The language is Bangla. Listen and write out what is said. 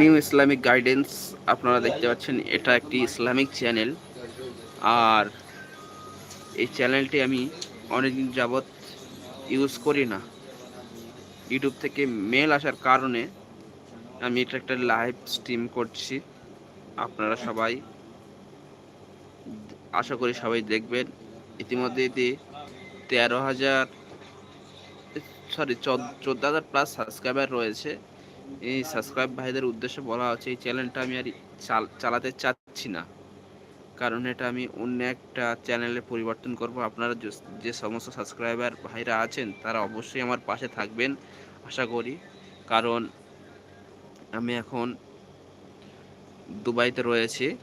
নিউ ইসলামিক গাইডেন্স আপনারা দেখতে পাচ্ছেন, এটা একটি ইসলামিক চ্যানেল আর এই চ্যানেলটি আমি অনেকদিন যাবৎ ইউজ করি না। ইউটিউব থেকে মেল আসার কারণে আমি এটা একটা লাইভ স্ট্রিম করছি। আপনারা সবাই আশা করি সবাই দেখবেন। ইতিমধ্যে এতে তেরো হাজার সরি চোদ্দ হাজার প্লাস সাবস্ক্রাইবার রয়েছে। এই সাবস্ক্রাইব ভাইদের উদ্দেশ্যে বলা হচ্ছে, এই চ্যানেলটা আমি আর চাল- চালাতে চাচ্ছি না। কারণ এটা আমি অন্য একটা চ্যানেলে পরিবর্তন করব। আপনারা যে সমস্ত সাবস্ক্রাইবার ভাইরা আছেন, তারা অবশ্যই আমার পাশে থাকবেন, আশা করি। কারণ আমি এখন দুবাইতে রয়েছি।